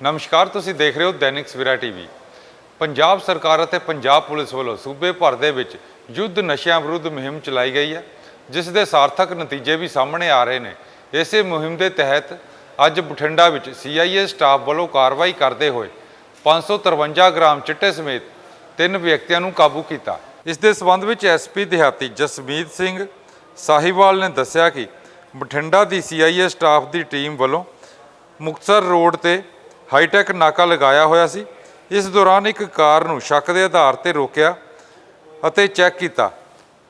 ਨਮਸਕਾਰ, ਤੁਸੀਂ ਦੇਖ ਰਹੇ ਹੋ ਦੈਨਿਕ ਸਵੇਰਾ ਟੀਵੀ। ਪੰਜਾਬ ਸਰਕਾਰ ਅਤੇ ਪੰਜਾਬ ਪੁਲਿਸ ਵੱਲੋਂ ਸੂਬੇ ਭਰ ਦੇ ਵਿੱਚ ਯੁੱਧ ਨਸ਼ਿਆਂ ਵਿਰੁੱਧ ਮੁਹਿੰਮ ਚਲਾਈ ਗਈ ਹੈ, ਜਿਸ ਦੇ ਸਾਰਥਕ ਨਤੀਜੇ ਵੀ ਸਾਹਮਣੇ ਆ ਰਹੇ ਨੇ। ਇਸੇ ਮੁਹਿੰਮ ਦੇ ਤਹਿਤ ਅੱਜ ਬਠਿੰਡਾ ਵਿੱਚ ਸੀਆਈਏ ਸਟਾਫ ਵੱਲੋਂ ਕਾਰਵਾਈ ਕਰਦੇ ਹੋਏ 553 ਗ੍ਰਾਮ ਚਿੱਟੇ ਸਮੇਤ ਤਿੰਨ ਵਿਅਕਤੀਆਂ ਨੂੰ ਕਾਬੂ ਕੀਤਾ। ਇਸ ਦੇ ਸਬੰਧ ਵਿੱਚ ਐਸਪੀ ਦਿਹਾਤੀ ਜਸਮੀਤ ਸਿੰਘ ਸਾਹੀਵਾਲ ਨੇ ਦੱਸਿਆ ਕਿ ਬਠਿੰਡਾ ਦੀ ਸੀਆਈਏ ਸਟਾਫ ਦੀ ਟੀਮ ਵੱਲੋਂ ਮੁਕਤਸਰ ਰੋਡ ਤੇ ਹਾਈਟੈਕ ਨਾਕਾ ਲਗਾਇਆ ਹੋਇਆ ਸੀ। ਇਸ ਦੌਰਾਨ ਇੱਕ ਕਾਰ ਨੂੰ ਸ਼ੱਕ ਦੇ ਆਧਾਰ ਤੇ ਰੋਕਿਆ ਅਤੇ ਚੈੱਕ ਕੀਤਾ।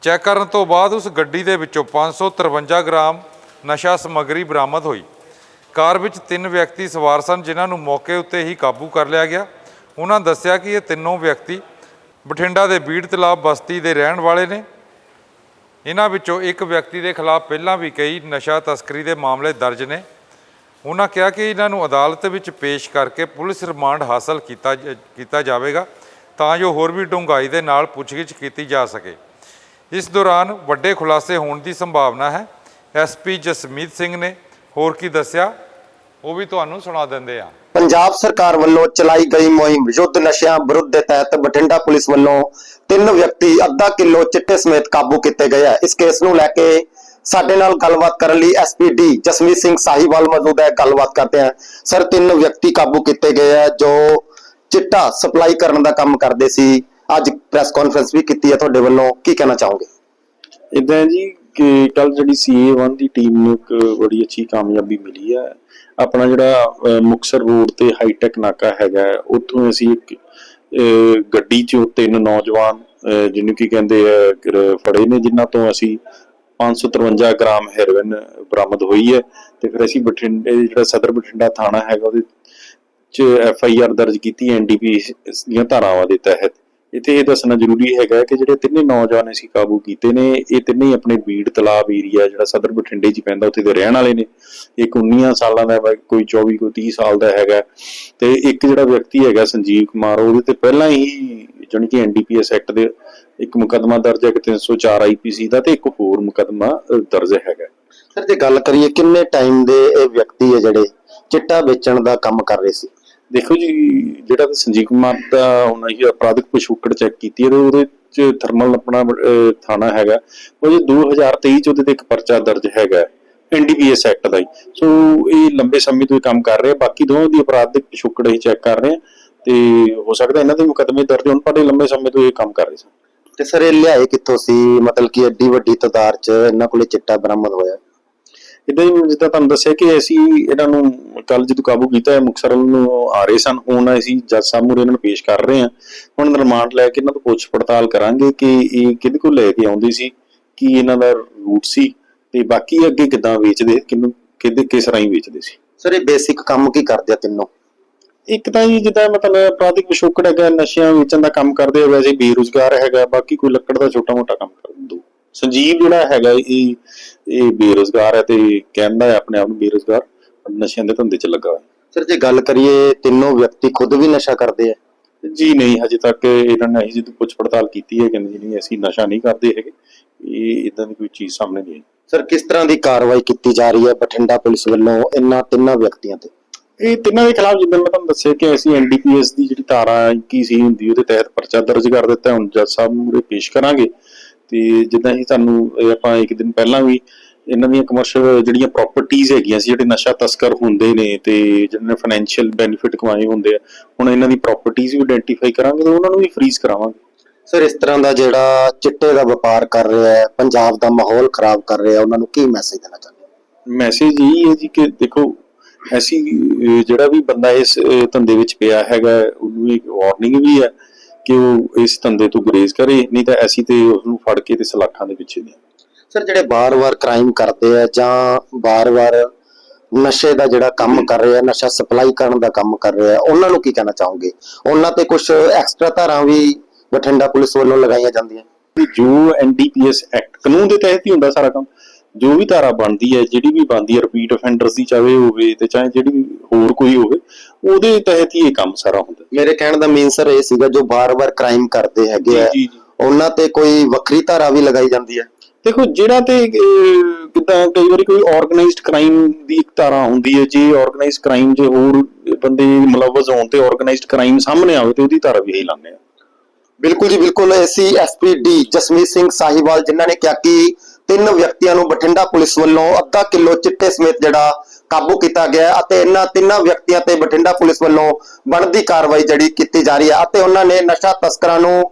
ਚੈੱਕ ਕਰਨ ਤੋਂ ਬਾਅਦ ਉਸ ਗੱਡੀ ਦੇ ਵਿੱਚੋਂ 553 ਗ੍ਰਾਮ ਨਸ਼ਾ ਸਮੱਗਰੀ ਬਰਾਮਦ ਹੋਈ। ਕਾਰ ਵਿੱਚ ਤਿੰਨ ਵਿਅਕਤੀ ਸਵਾਰ ਸਨ, ਜਿਨ੍ਹਾਂ ਨੂੰ ਮੌਕੇ ਉੱਤੇ ਹੀ ਕਾਬੂ ਕਰ ਲਿਆ ਗਿਆ। ਉਹਨਾਂ ਦੱਸਿਆ ਕਿ ਇਹ ਤਿੰਨੋਂ ਵਿਅਕਤੀ ਬਠਿੰਡਾ ਦੇ ਬੀੜ ਤਲਾਬ ਬਸਤੀ ਦੇ ਰਹਿਣ ਵਾਲੇ ਨੇ। ਇਹਨਾਂ ਵਿੱਚੋਂ ਇੱਕ ਵਿਅਕਤੀ ਦੇ ਖਿਲਾਫ ਪਹਿਲਾਂ ਵੀ ਕਈ ਨਸ਼ਾ ਤਸਕਰੀ ਦੇ ਮਾਮਲੇ ਦਰਜ ਨੇ। ਉਹਨਾਂ ਕਿਹਾ ਕਿ ਇਹਨਾਂ ਨੂੰ ਅਦਾਲਤ ਵਿੱਚ ਪੇਸ਼ ਕਰਕੇ ਪੁਲਿਸ ਰਿਮਾਂਡ ਹਾਸਲ ਕੀਤਾ ਕੀਤਾ ਜਾਵੇਗਾ ਤਾਂ ਜੋ ਹੋਰ ਵੀ ਡੂੰਘਾਈ ਦੇ ਨਾਲ ਪੁੱਛਗਿੱਛ ਕੀਤੀ ਜਾ ਸਕੇ। ਇਸ ਦੌਰਾਨ ਵੱਡੇ ਖੁਲਾਸੇ ਹੋਣ ਦੀ ਸੰਭਾਵਨਾ ਹੈ। ਐਸਪੀ ਜਸਮੀਤ ਸਿੰਘ ਨੇ ਹੋਰ ਕੀ ਦੱਸਿਆ, ਉਹ ਵੀ ਤੁਹਾਨੂੰ ਸੁਣਾ ਦਿੰਦੇ ਆ ਪੰਜਾਬ ਸਰਕਾਰ ਵੱਲੋਂ ਚਲਾਈ ਗਈ ਮੁਹਿੰਮ ਯੁੱਧ ਨਸ਼ਿਆਂ ਵਿਰੁੱਧ ਦੇ ਤਹਿਤ ਬਠਿੰਡਾ ਪੁਲਿਸ ਵੱਲੋਂ ਤਿੰਨ ਵਿਅਕਤੀ ਅੱਧਾ ਕਿਲੋ ਚਿੱਟੇ ਸਮੇਤ ਕਾਬੂ ਕੀਤੇ ਗਏ ਹੈ ਇਸ ਕੇਸ ਨੂੰ ਲੈ ਕੇ ਸਾਡੇ ਨਾਲ ਗੱਲਬਾਤ ਕਰਨ ਲਈ ਐਸਪੀਡੀ ਜਸਮੀਤ ਸਿੰਘ ਸਾਹੀਵਾਲ ਮੌਜੂਦ ਹੈ। ਗੱਲਬਾਤ ਕਰਦੇ ਹਾਂ। ਸਰ ਤਿੰਨ ਵਿਅਕਤੀ ਕਾਬੂ ਕੀਤੇ ਗਏ ਹੈ ਜੋ ਚਿੱਟਾ ਸਪਲਾਈ ਕਰਨ ਦਾ ਕੰਮ ਕਰਦੇ ਸੀ। ਅੱਜ ਪ੍ਰੈਸ ਕਾਨਫਰੰਸ ਵੀ ਕੀਤੀ ਹੈ ਤੁਹਾਡੇ ਵੱਲੋਂ। ਕੀ ਕਹਿਣਾ ਚਾਹੋਗੇ? ਇਦਾਂ ਜੀ ਕਿ ਕੱਲ ਜਿਹੜੀ CA1 ਦੀ ਟੀਮ ਨੂੰ ਇੱਕ ਬੜੀ ਅੱਛੀ ਕਾਮਯਾਬੀ ਮਿਲੀ ਹੈ। ਆਪਣਾ ਜਿਹੜਾ ਅਹ, ਮੁਕਤਸਰ ਰੋਡ ਤੇ ਹਾਈਟੈਕ ਨਾਕਾ ਹੈਗਾ ਹੈ, ਉੱਥੋਂ ਅਸੀਂ ਇੱਕ ਗੱਡੀ 'ਚੋਂ ਤਿੰਨ ਨੌਜਵਾਨ ਜਿਹਨੂੰ ਕੀ ਕਹਿੰਦੇ ਆ ਫੜੇ ਨੇ ਜਿਨ੍ਹਾਂ ਤੋਂ ਅਸੀਂ 553 ਗ੍ਰਾਮ ਹੈਰੋਇਨ ਬਰਾਮਦ ਹੋਈ ਹੈ ਤੇ ਫਿਰ ਅਸੀਂ ਬਠਿੰਡੇ ਜਿਹੜਾ ਸਦਰ ਬਠਿੰਡਾ ਥਾਣਾ ਹੈਗਾ, ਉਹਦੇ ਚ ਐਫ ਆਈ ਆਰ ਦਰਜ ਕੀਤੀ ਐਨਡੀਪੀ ਦੀਆਂ ਧਾਰਾਵਾਂ ਦੇ ਤਹਿਤ। ਇੱਥੇ ਇਹ ਦੱਸਣਾ ਜ਼ਰੂਰੀ ਹੈਗਾ ਕਿ ਜਿਹੜੇ ਤਿੰਨੇ ਨੌਜਵਾਨ ਅਸੀਂ ਕਾਬੂ ਕੀਤੇ ਨੇ, ਇਹ ਤਿੰਨੇ ਆਪਣੇ ਬੀੜ ਤਲਾਬ ਏਰੀਆ ਜਿਹੜਾ ਸਦਰ ਬਠਿੰਡੇ 'ਚ ਪੈਂਦਾ, ਉੱਥੇ ਦੇ ਰਹਿਣ ਵਾਲੇ ਨੇ। ਇੱਕ 19 ਸਾਲਾਂ ਦਾ ਕੋਈ 24 ਕੋਈ 30 ਸਾਲ ਦਾ ਹੈਗਾ। ਤੇ ਇੱਕ ਜਿਹੜਾ ਵਿਅਕਤੀ ਹੈਗਾ ਸੰਜੀਵ ਕੁਮਾਰ, ਉਹਦੇ ਤੇ ਪਹਿਲਾਂ ਹੀ ਜਾਣੀ ਕਿ ਐਨਡੀਪੀਐਸ ਐਕਟ ਦੇ ਇੱਕ ਮੁਕੱਦਮਾ ਦਰਜ ਹੈ ਕਿ 304 ਆਈਪੀਸੀ ਦਾ ਤੇ ਇੱਕ ਹੋਰ ਮੁਕੱਦਮਾ ਦਰਜ ਹੈਗਾ। ਸਰ ਜੇ ਗੱਲ ਕਰੀਏ ਕਿੰਨੇ ਟਾਈਮ ਦੇ ਇਹ ਵਿਅਕਤੀ ਹੈ ਜਿਹੜੇ ਚਿੱਟਾ ਵੇਚਣ ਦਾ ਕੰਮ ਕਰ ਰਹੇ ਸੀ? ਦੇਖੋ ਜੀ ਜਿਹੜਾ ਤਾਂ ਸੰਜੀਵ ਕੁਮਾਰ ਦਾ ਹੁਣ ਅਸੀਂ ਅਪਰਾਧਿਕ ਪਿਛੋਕੜ ਚੈੱਕ ਕੀਤੀ ਹੈ ਉਹਦੇ ਚ ਥਰਮਲ ਆਪਣਾ ਥਾਣਾ ਹੈਗਾ। ਉਹ ਜੀ 2023 ਚ ਉਹਦੇ ਤੇ ਇੱਕ ਪਰਚਾ ਦਰਜ ਹੈਗਾ ਐਨਡੀਪੀਐਸ ਐਕਟ ਦਾ ਹੀ। ਸੋ ਇਹ ਲੰਬੇ ਸਮੇਂ ਤੋਂ ਇਹ ਕੰਮ ਕਰ ਰਹੇ ਆ ਬਾਕੀ ਦੋਵਾਂ ਦੀ ਅਪਰਾਧਿਕ ਪਿਛੋਕੜ ਅਸੀਂ ਚੈੱਕ ਕਰ ਰਹੇ ਆ ਤੇ ਹੋ ਸਕਦਾ ਇਹਨਾਂ ਦੇ ਮੁਕੱਦਮੇ ਦਰਜ ਹੋਣ ਪਰ ਇਹ ਲੰਬੇ ਸਮੇਂ ਤੋਂ ਇਹ ਕੰਮ ਕਰ ਰਹੇ ਸਨ। ਤੇ ਸਰ ਇਹ ਲਿਆਏ ਕਿੱਥੋਂ ਸੀ? ਮਤਲਬ ਕਿ ਐਡੀ ਵੱਡੀ ਤਾਦਾਦ 'ਚ ਇਹਨਾਂ ਕੋਲੇ ਚਿੱਟਾ ਬਰਾਮਦ ਹੋਇਆ। ਇਦਾਂ ਹੀ ਜਿੱਦਾਂ ਤੁਹਾਨੂੰ ਦੱਸਿਆ ਕਿ ਅਸੀਂ ਇਹਨਾਂ ਨੂੰ ਕੱਲ ਜਦੋਂ ਕਾਬੂ ਕੀਤਾ ਵੱਲ ਨੂੰ ਆ ਰਹੇ ਸਨ। ਹੁਣ ਅਸੀਂ ਜੱਜ ਸਾਹਿਬ ਮੂਹਰੇ ਇਹਨਾਂ ਨੂੰ ਪੇਸ਼ ਕਰ ਰਹੇ ਹਾਂ। ਹੁਣ ਰਿਮਾਂਡ ਲੈ ਕੇ ਇਹਨਾਂ ਤੋਂ ਪੁੱਛ ਪੜਤਾਲ ਕਰਾਂਗੇ ਕਿ ਇਹ ਕਿਹਦੇ ਕੋਲ ਲੈ ਕੇ ਆਉਂਦੇ ਸੀ ਕੀ ਇਹਨਾਂ ਦਾ ਰੂਟ ਸੀ ਤੇ ਬਾਕੀ ਅੱਗੇ ਕਿੱਦਾਂ ਵੇਚਦੇ ਕਿਹਨੂੰ ਕਿਹਦੇ ਕਿਸ ਰਾਹੀਂ ਵੇਚਦੇ ਸੀ। ਸਰ ਇਹ ਬੇਸਿਕ ਕੰਮ ਕੀ ਕਰਦੇ ਆ ਤਿੰਨੋਂ? ਇੱਕ ਤਾਂ ਜੀ ਜਿੱਦਾਂ ਮਤਲਬ ਅਪਰਾਧਿਕ ਪਿਛੋਕੜ ਹੈਗਾ ਨਸ਼ਿਆਂ ਵੇਚਣ ਦਾ ਕੰਮ ਕਰਦੇ ਆ ਵੈਸੇ ਬੇਰੁਜ਼ਗਾਰ ਹੈਗਾ ਬਾਕੀ ਕੋਈ ਲੱਕੜ ਦਾ ਛੋਟਾ ਮੋਟਾ ਕੰਮ ਕਰ ਦੋ। ਸੰਜੀਵ ਜਿਹੜਾ ਹੈਗਾ ਇਹ ਇਹ ਬੇਰੁਜ਼ਗਾਰ ਹੈ ਤੇ ਕਹਿੰਦਾ ਹੈ ਆਪਣੇ ਆਪ ਨੂੰ ਬੇਰੁਜ਼ਗਾਰ ਨਸ਼ਿਆਂ ਦੇ ਧੰਦੇ 'ਚ ਲੱਗਾ ਹੋਇਆ। ਸਰ ਜੇ ਗੱਲ ਕਰੀਏ ਤਿੰਨੋਂ ਵਿਅਕਤੀ ਖੁਦ ਵੀ ਨਸ਼ਾ ਕਰਦੇ ਆ? ਜੀ ਨਹੀਂ ਹਜੇ ਤੱਕ ਇਹਨਾਂ ਨੇ ਜਦੋਂ ਪੁੱਛ ਪੜਤਾਲ ਕੀਤੀ ਹੈ ਕਹਿੰਦੇ ਜੀ ਨਹੀਂ ਅਸੀਂ ਨਸ਼ਾ ਨਹੀਂ ਕਰਦੇ ਹੈਗੇ। ਇਹ ਇਦਾਂ ਦੀ ਕੋਈ ਚੀਜ਼ ਸਾਹਮਣੇ ਨਹੀਂ ਆਈ। ਸਰ ਕਿਸ ਤਰ੍ਹਾਂ ਦੀ ਕਾਰਵਾਈ ਕੀਤੀ ਜਾ ਰਹੀ ਹੈ? ਬਠਿੰਡਾ ਪੁਲਿਸ ਵੱਲੋਂ ਇਹਨਾਂ ਤਿੰਨਾਂ ਵਿਅਕਤੀਆਂ ਤੇ? ਇਹ ਤਿੰਨਾਂ ਦੇ ਖਿਲਾਫ ਜਿੱਦਾਂ ਮੈਂ ਤੁਹਾਨੂੰ ਦੱਸਿਆ ਕਿ ਅਸੀਂ ਐਨਡੀਪੀਐਸ ਦੀ ਜਿਹੜੀ ਧਾਰਾ 21 ਸੀ ਹੁੰਦੀ ਉਹਦੇ ਤਹਿਤ ਪਰਚਾ ਦਰਜ ਕਰ ਦਿੱਤਾ। ਹੁਣ ਜੱਜ ਸਾਹਿਬ ਮੂਹਰੇ ਪੇਸ਼ ਕਰਾਂਗੇ। ਤੇ ਜਿੱਦਾਂ ਹੀ ਤੁਹਾਨੂੰ ਇਹ ਆਪਾਂ ਇੱਕ ਦਿਨ ਪਹਿਲਾਂ ਵੀ ਇਹਨਾਂ ਦੀਆਂ ਕਮਰਸ਼ੀਅਲ ਜਿਹੜੀਆਂ ਪ੍ਰਾਪਰਟੀਆਂ ਹੈਗੀਆਂ ਸੀ ਜਿਹੜੇ ਨਸ਼ਾ ਤਸਕਰ ਹੁੰਦੇ ਨੇ ਤੇ ਜਿਹਨਾਂ ਨੇ ਫਾਈਨੈਂਸ਼ੀਅਲ ਬੈਨੀਫਿਟ ਕਮਾਏ ਹੁੰਦੇ ਆ ਹੁਣ ਇਹਨਾਂ ਦੀ ਪ੍ਰਾਪਰਟੀਆਂ ਵੀ ਆਇਡੈਂਟੀਫਾਈ ਕਰਾਂਗੇ ਤੇ ਉਹਨਾਂ ਨੂੰ ਵੀ ਫ੍ਰੀਜ਼ ਕਰਾਵਾਂਗੇ। ਸਰ ਇਸ ਤਰ੍ਹਾਂ ਦਾ ਜਿਹੜਾ ਚਿੱਟੇ ਦਾ ਵਪਾਰ ਕਰ ਰਿਹਾ ਹੈ ਪੰਜਾਬ ਦਾ ਮਾਹੌਲ ਖਰਾਬ ਕਰ ਰਿਹਾ ਉਹਨਾਂ ਨੂੰ ਕੀ ਮੈਸੇਜ ਦੇਣਾ ਚਾਹੁੰਦੇ ਮੈਸੇਜ ਇਹ ਹੈ ਜੀ ਕਿ ਦੇਖੋ ਐਸੀ ਅਹ, ਜਿਹੜਾ ਵੀ ਬੰਦਾ ਇਸ ਧੰਦੇ ਵਿੱਚ ਪਿਆ ਹੈਗਾ ਉਹਨੂੰ ਇੱਕ ਵਾਰਨਿੰਗ ਵੀ ਹੈ ਕਿ ਉਹ ਇਸ ਧੰਦੇ ਤੋਂ ਗੁਰੇਜ਼ ਕਰੇ ਨਹੀਂ ਤਾਂ ਐਸੀ ਤੇ ਉਹਨੂੰ ਫੜ ਕੇ ਤੇ ਸਲਾਖਾਂ ਦੇ ਪਿੱਛੇ ਨੇ ਸਰ ਜਿਹੜੇ ਬਾਰ-ਬਾਰ ਕ੍ਰਾਈਮ ਕਰਦੇ ਆ ਜਾਂ ਬਾਰ-ਬਾਰ ਨਸ਼ੇ ਦਾ ਜਿਹੜਾ ਕੰਮ ਕਰ ਰਿਹਾ ਨਸ਼ਾ ਸਪਲਾਈ ਕਰਨ ਦਾ ਕੰਮ ਕਰ ਰਿਹਾ ਉਹਨਾਂ ਨੂੰ ਕੀ ਕਹਿਣਾ ਚਾਹੋਗੇ? ਉਹਨਾਂ ਤੇ ਕੁਝ ਐਕਸਟਰਾ ਧਾਰਾਂ ਵੀ ਬਠਿੰਡਾ ਪੁਲਿਸ ਵੱਲੋਂ ਲਗਾਈਆਂ ਜਾਂਦੀਆਂ? ਜੋ ਐਨਡੀਪੀਐਸ ਐਕਟ ਕਾਨੂੰਨ ਦੇ ਤਹਿਤ ਹੀ ਹੁੰਦਾ ਸਾਰਾ ਕੰਮ ਜੋ ਵੀ ਧਾਰਾ ਬਣਦੀ ਹੈ ਜਿਹੜੀ ਵੀ ਬਣਦੀ ਹੈ ਰਿਪੀਟ ਅਫੈਂਡਰਸ ਦੀ ਚਾਹੇ ਹੋਵੇ ਤੇ ਚਾਹੇ ਜਿਹੜੀ ਹੋਰ ਕੋਈ ਹੋਵੇ ਉਹਦੇ ਤਹਿਤ ਹੀ ਇਹ ਕੰਮ ਸਾਰਾ ਹੁੰਦਾ ਮੇਰੇ ਕਹਿਣ ਦਾ ਮੀਨ ਸਰ ਇਹ ਸੀਗਾ ਜੋ ਬਾਰ-ਬਾਰ ਕ੍ਰਾਈਮ ਕਰਦੇ ਹੈਗੇ ਆ। ਉਹਨਾਂ ਤੇ ਕੋਈ ਵੱਖਰੀ ਧਾਰਾ ਵੀ ਲਗਾਈ ਜਾਂਦੀ ਹੈ। ਦੇਖੋ ਜਿਹੜਾ ਤੇ ਕਿੱਦਾਂ ਕਈ ਵਾਰੀ ਕੋਈ ਆਰਗੇਨਾਈਜ਼ਡ ਕ੍ਰਾਈਮ ਦੀ ਇੱਕ ਧਾਰਾ ਹੁੰਦੀ ਹੈ ਜੇ ਆਰਗੇਨਾਈਜ਼ਡ ਕ੍ਰਾਈਮ ਜੇ ਹੋਰ ਬੰਦੇ ਮਲਵਜ਼ ਹੋਣ ਤੇ ਆਰਗੇਨਾਈਜ਼ਡ ਕ੍ਰਾਈਮ ਸਾਹਮਣੇ ਆਵੇ ਤੇ ਉਹਦੀ ਧਾਰਾ ਵੀ ਇਹੀ ਲਾਉਂਦੇ ਆ। ਬਿਲਕੁਲ ਜੀ ਬਿਲਕੁਲ। ਐਸੀ ਐਸਪੀਡੀ ਜਸਮੀਤ ਸਿੰਘ ਸਾਹੀਵਾਲ ਜਿਨ੍ਹਾਂ ਨੇ ਕਿਹਾ ਕਿ ਤਿੰਨ ਵਿਅਕਤੀਆਂ ਨੂੰ ਬਠਿੰਡਾ ਪੁਲਿਸ ਵੱਲੋਂ ਅੱਧਾ ਕਿਲੋ ਚਿੱਟੇ ਸਮੇਤ ਜਿਹੜਾ ਕਾਬੂ ਕੀਤਾ ਗਿਆ ਅਤੇ ਇਹਨਾਂ ਤਿੰਨਾਂ ਵਿਅਕਤੀਆਂ ਤੇ ਬਠਿੰਡਾ ਪੁਲਿਸ ਵੱਲੋਂ ਬਣਦੀ ਕਾਰਵਾਈ ਜਿਹੜੀ ਕੀਤੀ ਜਾ ਰਹੀ ਹੈ ਅਤੇ ਉਹਨਾਂ ਨੇ ਨਸ਼ਾ ਤਸਕਰਾਂ ਨੂੰ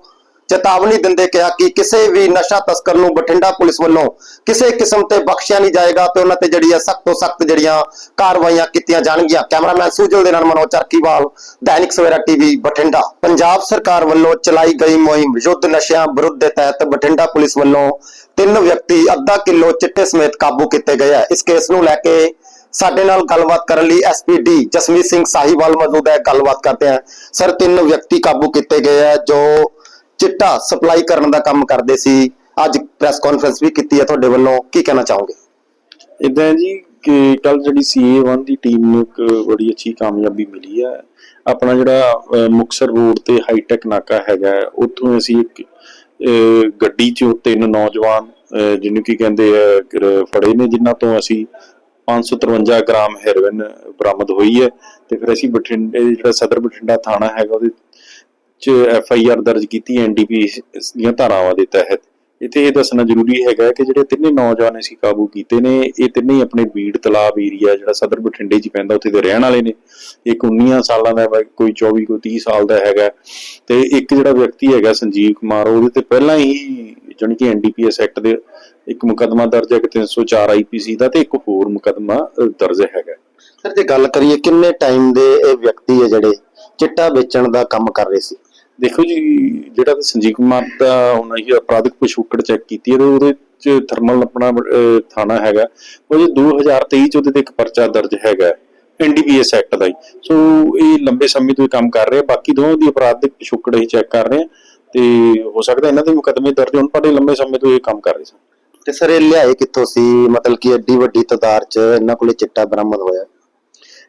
ਚੇਤਾਵਨੀ ਦਿੰਦੇ ਕਿਹਾ ਕਿ ਕਿਸੇ ਵੀ ਨਸ਼ਾ ਤਸਕਰ ਨੂੰ ਬਠਿੰਡਾ ਪੁਲਿਸ ਵੱਲੋਂ ਕਿਸੇ ਕਿਸਮ ਤੇ ਬਖਸ਼ਿਆ ਨਹੀਂ ਜਾਏਗਾ ਤੇ ਉਹਨਾਂ ਤੇ ਜਿਹੜੀ ਹੈ ਸਖਤ ਤੋਂ ਸਖਤ ਜਿਹੜੀਆਂ ਕਾਰਵਾਈਆਂ ਕੀਤੀਆਂ ਜਾਣਗੀਆਂ। ਕੈਮਰਾਮੈਨ ਸੁਜਲ ਦੇ ਨਾਲ ਮਨੋਜ ਚਰਕੀਵਾਲ, ਦੈਨਿਕ ਸਵੇਰਾ ਟੀਵੀ, ਬਠਿੰਡਾ। ਪੰਜਾਬ ਸਰਕਾਰ ਵੱਲੋਂ ਚਲਾਈ ਗਈ ਮੁਹਿੰਮ ਯੁੱਧ ਨਸ਼ਿਆਂ ਵਿਰੁੱਧ ਦੇ ਤਹਿਤ ਬਠਿੰਡਾ ਪੁਲਿਸ ਵੱਲੋਂ ਤਿੰਨ ਵਿਅਕਤੀ ਅੱਧਾ ਕਿਲੋ ਚਿੱਟੇ ਸਮੇਤ ਕਾਬੂ ਕੀਤੇ ਗਏ ਹੈ ਇਸ ਕੇਸ ਨੂੰ ਲੈ ਕੇ ਸਾਡੇ ਨਾਲ ਗੱਲਬਾਤ ਕਰਨ ਲਈ ਐਸਪੀਡੀ ਜਸਮੀਤ ਸਿੰਘ ਸਾਹੀਵਾਲ ਮੌਜੂਦ ਹੈ। ਗੱਲਬਾਤ ਕਰਦੇ ਹਾਂ ਸਰ, ਤਿੰਨ ਵਿਅਕਤੀ ਕਾਬੂ ਕੀਤੇ ਗਏ ਹੈ ਜੋ ਚਿੱਟਾ ਸਪਲਾਈ ਕਰਨ ਦਾ ਕੰਮ ਕਰਦੇ ਸੀ। ਅੱਜ ਪ੍ਰੈਸ ਕਾਨਫਰੰਸ ਵੀ ਕੀਤੀ ਹੈ ਤੁਹਾਡੇ ਵੱਲੋਂ। ਕੀ ਕਹਿਣਾ ਚਾਹੋਗੇ? ਇਦਾਂ ਜੀ ਕਿ ਕੱਲ ਜਿਹੜੀ CA1 ਦੀ ਟੀਮ ਨੂੰ ਇੱਕ ਬੜੀ ਅੱਛੀ ਕਾਮਯਾਬੀ ਮਿਲੀ ਹੈ। ਆਪਣਾ ਜਿਹੜਾ ਅਹ, ਰੋਡ ਤੇ ਹਾਈਟੈਕ ਨਾਕਾ ਹੈਗਾ ਉੱਥੋਂ ਅਸੀਂ ਇੱਕ ਗੱਡੀ 'ਚੋਂ ਤਿੰਨ ਨੌਜਵਾਨ ਜਿਹਨੂੰ ਕੀ ਕਹਿੰਦੇ ਆ ਫੜੇ ਨੇ ਜਿਨ੍ਹਾਂ ਤੋਂ ਅਸੀਂ 553 ਗ੍ਰਾਮ ਹੈਰੋਇਨ ਬਰਾਮਦ ਹੋਈ ਹੈ। ਤੇ ਫਿਰ ਅਸੀਂ ਬਠਿੰਡੇ ਜਿਹੜਾ ਸਦਰ ਬਠਿੰਡਾ ਥਾਣਾ ਹੈਗਾ ਉਹਦੇ ਚ ਐਫ ਆਈ ਆਰ ਦਰਜ ਕੀਤੀ ਐਨਡੀਪੀ ਦੀਆਂ ਧਾਰਾਵਾਂ ਦੇ ਤਹਿਤ। ਇੱਥੇ ਇਹ ਦੱਸਣਾ ਜ਼ਰੂਰੀ ਹੈਗਾ ਕਿ ਜਿਹੜੇ ਤਿੰਨੇ ਨੌਜਵਾਨ ਅਸੀਂ ਕਾਬੂ ਕੀਤੇ ਨੇ, ਇਹ ਤਿੰਨੇ ਆਪਣੇ ਬੀੜ ਤਲਾਬ ਏਰੀਆ ਜਿਹੜਾ ਸਦਰ ਬਠਿੰਡੇ 'ਚ ਪੈਂਦਾ, ਉੱਥੇ ਦੇ ਰਹਿਣ ਵਾਲੇ ਨੇ। ਇੱਕ 19 ਸਾਲਾਂ ਦਾ ਕੋਈ 24 ਕੋਈ 30 ਸਾਲ ਦਾ ਹੈਗਾ। ਤੇ ਇੱਕ ਜਿਹੜਾ ਵਿਅਕਤੀ ਹੈਗਾ ਸੰਜੀਵ ਕੁਮਾਰ, ਉਹਦੇ ਤੇ ਪਹਿਲਾਂ ਹੀ ਜਾਨੀ ਕਿ ਐਨਡੀਪੀਐਸ ਐਕਟ ਦੇ ਇੱਕ ਮੁਕੱਦਮਾ ਦਰਜ ਹੈ ਕਿ 304 ਆਈਪੀਸੀ ਦਾ ਤੇ ਇੱਕ ਹੋਰ ਮੁਕੱਦਮਾ ਦਰਜ ਹੈਗਾ। ਸਰ, ਜੇ ਗੱਲ ਕਰੀਏ ਕਿੰਨੇ ਟਾਈਮ ਦੇ ਇਹ ਵਿਅਕਤੀ ਹੈ ਜਿਹੜੇ ਚਿੱਟਾ ਵੇਚਣ ਦਾ ਕੰਮ ਕਰ ਰਹੇ ਸੀ? ਦੇਖੋ ਜੀ, ਜਿਹੜਾ ਤਾਂ ਸੰਜੀਵ ਕੁਮਾਰ ਦਾ ਹੁਣ ਅਸੀਂ ਅਪਰਾਧਿਕ ਪਿਛੋਕੜ ਚੈੱਕ ਕੀਤੀ ਹੈ ਉਹਦੇ ਚ ਥਰਮਲ ਆਪਣਾ ਥਾਣਾ ਹੈਗਾ। ਉਹ ਜੀ 2023 ਚ ਉਹਦੇ ਤੇ ਇੱਕ ਪਰਚਾ ਦਰਜ ਹੈਗਾ ਐਨਡੀਪੀਐਸ ਐਕਟ ਦਾ ਹੀ। ਸੋ ਇਹ ਲੰਬੇ ਸਮੇਂ ਤੋਂ ਇਹ ਕੰਮ ਕਰ ਰਹੇ। ਆ ਬਾਕੀ ਦੋਵਾਂ ਦੀ ਅਪਰਾਧਿਕ ਪਿਛੋਕੜ ਅਸੀਂ ਚੈੱਕ ਕਰ ਰਹੇ ਆ ਤੇ ਹੋ ਸਕਦਾ ਇਹਨਾਂ ਦੇ ਮੁਕੱਦਮੇ ਦਰਜ ਹੋਣ, ਪਰ ਇਹ ਲੰਬੇ ਸਮੇਂ ਤੋਂ ਇਹ ਕੰਮ ਕਰ ਰਹੇ ਸਨ। ਤੇ ਸਰ, ਇਹ ਲਿਆਏ ਕਿੱਥੋਂ ਸੀ? ਮਤਲਬ ਕਿ ਐਡੀ ਵੱਡੀ ਤਾਦਾਦ 'ਚ ਇਹਨਾਂ ਕੋਲੇ ਚਿੱਟਾ ਬਰਾਮਦ ਹੋਇਆ।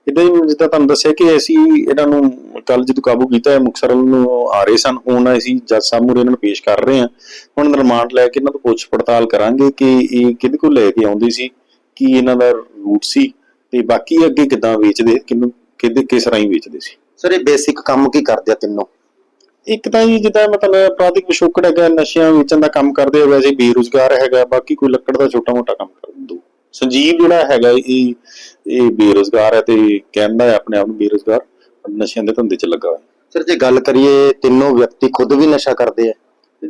ਇਦਾਂ ਹੀ ਜਿੱਦਾਂ ਤੁਹਾਨੂੰ ਦੱਸਿਆ ਕਿ ਅਸੀਂ ਇਹਨਾਂ ਨੂੰ ਕੱਲ ਜਦੋਂ ਕਾਬੂ ਕੀਤਾ ਹੈ ਮੁਕਤਸਰ ਨੂੰ ਆ ਰਹੇ ਸਨ ਹੁਣ ਅਸੀਂ ਜੱਜ ਸਾਹਿਬ ਮੂਹਰੇ ਇਹਨਾਂ ਨੂੰ ਪੇਸ਼ ਕਰ ਰਹੇ ਹਾਂ। ਹੁਣ ਰਿਮਾਂਡ ਲੈ ਕੇ ਇਹਨਾਂ ਤੋਂ ਪੁੱਛ ਪੜਤਾਲ ਕਰਾਂਗੇ ਕਿ ਇਹ ਕਿਹਦੇ ਕੋਲ ਲੈ ਕੇ ਆਉਂਦੇ ਸੀ ਕੀ ਇਹਨਾਂ ਦਾ ਰੂਟ ਸੀ ਤੇ ਬਾਕੀ ਅੱਗੇ ਕਿੱਦਾਂ ਵੇਚਦੇ ਕਿਹਨੂੰ ਕਿਹਦੇ ਕਿਸ ਰਾਹੀਂ ਵੇਚਦੇ ਸੀ। ਸਰ ਇਹ ਬੇਸਿਕ ਕੰਮ ਕੀ ਕਰਦੇ ਆ ਤਿੰਨੋਂ? ਇੱਕ ਤਾਂ ਜੀ ਜਿੱਦਾਂ ਮਤਲਬ ਅਪਰਾਧਿਕ ਪਿਛੋਕੜ ਹੈਗਾ ਨਸ਼ਿਆਂ ਵੇਚਣ ਦਾ ਕੰਮ ਕਰਦੇ ਆ ਵੈਸੇ ਬੇਰੁਜ਼ਗਾਰ ਹੈਗਾ ਬਾਕੀ ਕੋਈ ਲੱਕੜ ਦਾ ਛੋਟਾ ਮੋਟਾ ਕੰਮ ਕਰ ਦੋ। ਸੰਜੀਵ ਜਿਹੜਾ ਹੈਗਾ ਇਹ ਇਹ ਬੇਰੁਜ਼ਗਾਰ ਹੈ ਤੇ ਕਹਿੰਦਾ ਹੈ ਆਪਣੇ ਆਪ ਨੂੰ ਬੇਰੁਜ਼ਗਾਰ ਨਸ਼ਿਆਂ ਦੇ ਧੰਦੇ 'ਚ ਲੱਗਾ ਹੋਇਆ। ਸਰ ਜੇ ਗੱਲ ਕਰੀਏ ਤਿੰਨੋਂ ਵਿਅਕਤੀ ਖੁਦ ਵੀ ਨਸ਼ਾ ਕਰਦੇ ਆ?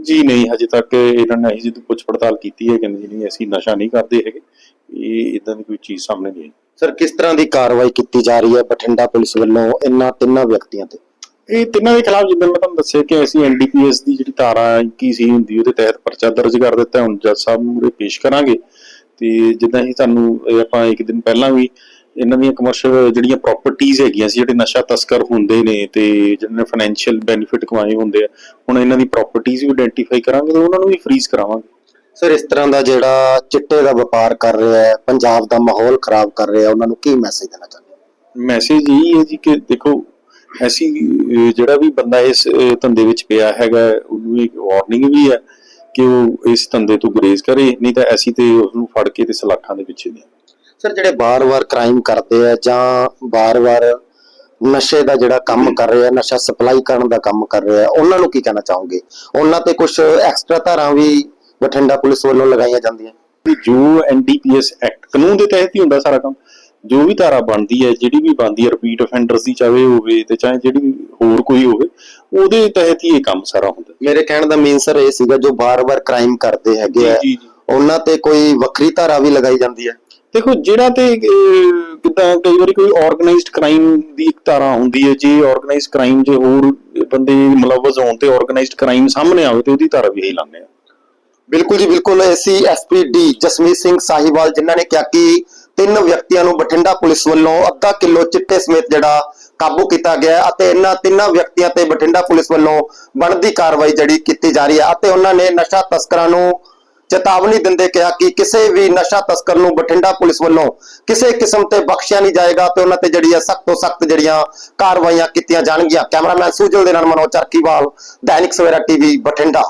ਜੀ ਨਹੀਂ ਹਜੇ ਤੱਕ ਇਹਨਾਂ ਨੇ ਅਸੀਂ ਜਦੋਂ ਪੁੱਛ ਪੜਤਾਲ ਕੀਤੀ ਹੈ ਕਹਿੰਦੇ ਜੀ ਨਹੀਂ ਅਸੀਂ ਨਸ਼ਾ ਨਹੀਂ ਕਰਦੇ ਹੈਗੇ। ਇਹ ਇਦਾਂ ਦੀ ਕੋਈ ਚੀਜ਼ ਸਾਹਮਣੇ ਨਹੀਂ ਆਈ। ਸਰ ਕਿਸ ਤਰ੍ਹਾਂ ਦੀ ਕਾਰਵਾਈ ਕੀਤੀ ਜਾ ਰਹੀ ਹੈ ਬਠਿੰਡਾ ਪੁਲਿਸ ਵੱਲੋਂ ਇਹਨਾਂ ਤਿੰਨਾਂ ਵਿਅਕਤੀਆਂ ਤੇ? ਇਹ ਤਿੰਨਾਂ ਦੇ ਖਿਲਾਫ ਜਿੱਦਾਂ ਮੈਂ ਤੁਹਾਨੂੰ ਦੱਸਿਆ ਕਿ ਅਸੀਂ ਐਨਡੀਪੀਐਸ ਦੀ ਜਿਹੜੀ ਧਾਰਾ 21 ਸੀ ਹੁੰਦੀ ਉਹਦੇ ਤਹਿਤ ਪਰਚਾ ਦਰਜ ਕਰ ਦਿੱਤਾ। ਹੁਣ ਜੱਜ ਸਾਹਿਬ ਮੂਹਰੇ ਪੇਸ਼ ਕਰਾਂਗੇ। ਤੇ ਜਿੱਦਾਂ ਹੀ ਤੁਹਾਨੂੰ ਆਪਾਂ ਇੱਕ ਦਿਨ ਪਹਿਲਾਂ ਵੀ ਇਹਨਾਂ ਦੀਆਂ ਕਮਰਸ਼ੀਅਲ ਜਿਹੜੀਆਂ ਪ੍ਰਾਪਰਟੀਆਂ ਹੈਗੀਆਂ ਸੀ ਜਿਹੜੇ ਨਸ਼ਾ ਤਸਕਰ ਹੁੰਦੇ ਨੇ ਤੇ ਜਿਹਨਾਂ ਨੇ ਫਾਈਨੈਂਸ਼ੀਅਲ ਬੈਨੀਫਿਟ ਕਮਾਏ ਹੁੰਦੇ ਆ ਹੁਣ ਇਹਨਾਂ ਦੀ ਪ੍ਰਾਪਰਟੀਆਂ ਵੀ ਆਇਡੈਂਟੀਫਾਈ ਕਰਾਂਗੇ ਤੇ ਉਹਨਾਂ ਨੂੰ ਵੀ ਫ੍ਰੀਜ਼ ਕਰਾਵਾਂਗੇ। ਸਰ ਇਸ ਤਰ੍ਹਾਂ ਦਾ ਜਿਹੜਾ ਚਿੱਟੇ ਦਾ ਵਪਾਰ ਕਰ ਰਿਹਾ ਹੈ ਪੰਜਾਬ ਦਾ ਮਾਹੌਲ ਖਰਾਬ ਕਰ ਰਿਹਾ ਉਹਨਾਂ ਨੂੰ ਕੀ ਮੈਸੇਜ ਦੇਣਾ ਚਾਹੁੰਦੇ ਮੈਸੇਜ ਇਹ ਹੈ ਜੀ ਕਿ ਦੇਖੋ ਐਸੀ ਜਿਹੜਾ ਵੀ ਬੰਦਾ ਇਸ ਧੰਦੇ ਵਿੱਚ ਪਿਆ ਹੈਗਾ ਉਹਨੂੰ ਇੱਕ ਵਾਰਨਿੰਗ ਵੀ ਹੈ ਕਿ ਉਹ ਇਸ ਧੰਦੇ ਤੋਂ ਗੁਰੇਜ਼ ਕਰੇ ਨਹੀਂ ਤਾਂ ਐਸੀ ਤੇ ਉਹਨੂੰ ਫੜ ਕੇ ਤੇ ਸਲਾਖਾਂ ਦੇ ਪਿੱਛੇ ਨੇ ਸਰ ਜਿਹੜੇ ਬਾਰ-ਬਾਰ ਕ੍ਰਾਈਮ ਕਰਦੇ ਆ ਜਾਂ ਬਾਰ-ਬਾਰ ਨਸ਼ੇ ਦਾ ਜਿਹੜਾ ਕੰਮ ਕਰ ਰਿਹਾ ਨਸ਼ਾ ਸਪਲਾਈ ਕਰਨ ਦਾ ਕੰਮ ਕਰ ਰਿਹਾ ਉਹਨਾਂ ਨੂੰ ਕੀ ਕਹਿਣਾ ਚਾਹੋਗੇ? ਉਹਨਾਂ ਤੇ ਕੁਝ ਐਕਸਟਰਾ ਧਾਰਾਂ ਵੀ ਬਠਿੰਡਾ ਪੁਲਿਸ ਵੱਲੋਂ ਲਗਾਈਆਂ ਜਾਂਦੀਆਂ? ਜੋ ਐਨਡੀਪੀਐਸ ਐਕਟ ਕਾਨੂੰਨ ਦੇ ਤਹਿਤ ਹੀ ਹੁੰਦਾ ਸਾਰਾ ਕੰਮ ਜੋ ਵੀ ਧਾਰਾ ਬਣਦੀ ਹੈ ਜਿਹੜੀ ਵੀ ਬਣਦੀ ਹੈ ਰਿਪੀਟ ਅਫੈਂਡਰਸ ਦੀ ਚਾਹੇ ਹੋਵੇ ਤੇ ਚਾਹੇ ਜਿਹੜੀ ਵੀ ਹੋਰ ਕੋਈ ਹੋਵੇ ਉਹਦੇ ਤਹਿਤ ਹੀ ਇਹ ਕੰਮ ਸਾਰਾ ਹੁੰਦਾ। ਮੇਰੇ ਕਹਿਣ ਦਾ ਮੀਨ ਸਰ ਇਹ ਸੀਗਾ ਜੋ ਬਾਰ-ਬਾਰ ਕ੍ਰਾਈਮ ਕਰਦੇ ਹੈਗੇ ਆ ਜੀ, ਜੀ। ਉਹਨਾਂ ਤੇ ਕੋਈ ਵੱਖਰੀ ਧਾਰਾ ਵੀ ਲਗਾਈ ਜਾਂਦੀ ਹੈ। ਦੇਖੋ ਜਿਹੜਾ ਤੇ ਕਿੱਦਾਂ ਕਈ ਵਾਰੀ ਕੋਈ ਆਰਗੇਨਾਈਜ਼ਡ ਕ੍ਰਾਈਮ ਦੀ ਇੱਕ ਧਾਰਾ ਹੁੰਦੀ ਹੈ ਜੇ ਆਰਗੇਨਾਈਜ਼ਡ ਕ੍ਰਾਈਮ ਜੇ ਹੋਰ ਬੰਦੇ ਮਲਵਜ਼ ਹੋਣ ਤੇ ਆਰਗੇਨਾਈਜ਼ਡ ਕ੍ਰਾਈਮ ਸਾਹਮਣੇ ਆਵੇ ਤੇ ਉਹਦੀ ਧਾਰਾ ਵੀ ਇਹੀ ਲਾਉਂਦੇ ਆ। ਬਿਲਕੁਲ ਜੀ ਬਿਲਕੁਲ। ਐਸੀ ਐਸਪੀਡੀ ਜਸਮੀਤ ਸਿੰਘ ਸਾਹੀਵਾਲ ਜਿਨ੍ਹਾਂ ਨੇ ਕਿਹਾ ਕਿ ਤਿੰਨ ਵਿਅਕਤੀਆਂ ਨੂੰ ਬਠਿੰਡਾ ਪੁਲਿਸ ਵੱਲੋਂ ਅੱਧਾ ਕਿਲੋ ਚਿੱਟੇ ਸਮੇਤ ਜਿਹੜਾ ਕਾਬੂ ਕੀਤਾ ਗਿਆ ਅਤੇ ਇਹਨਾਂ ਤਿੰਨਾਂ ਵਿਅਕਤੀਆਂ ਤੇ ਬਠਿੰਡਾ ਪੁਲਿਸ ਵੱਲੋਂ ਬਣਦੀ ਕਾਰਵਾਈ ਜਿਹੜੀ ਕੀਤੀ ਜਾ ਰਹੀ ਹੈ ਅਤੇ ਉਹਨਾਂ ਨੇ ਨਸ਼ਾ ਤਸਕਰਾਂ ਨੂੰ ਚੇਤਾਵਨੀ ਦਿੰਦੇ ਕਿਹਾ ਕਿ ਕਿਸੇ ਵੀ ਨਸ਼ਾ ਤਸਕਰ ਨੂੰ ਬਠਿੰਡਾ ਪੁਲਿਸ ਵੱਲੋਂ ਕਿਸੇ ਕਿਸਮ ਤੇ ਬਖਸ਼ਿਆ ਨਹੀਂ ਜਾਏਗਾ ਤੇ ਉਹਨਾਂ ਤੇ ਜਿਹੜੀ ਹੈ ਸਖਤ ਤੋਂ ਸਖਤ ਜਿਹੜੀਆਂ ਕਾਰਵਾਈਆਂ ਕੀਤੀਆਂ ਜਾਣਗੀਆਂ। ਕੈਮਰਾਮੈਨ ਸੁਜਲ ਦੇ ਨਾਲ ਮਨੋਜ ਚਰਕੀਵਾਲ ਦੈਨਿਕ ਸਵੇਰਾ ਟੀਵੀ, ਬਠਿੰਡਾ।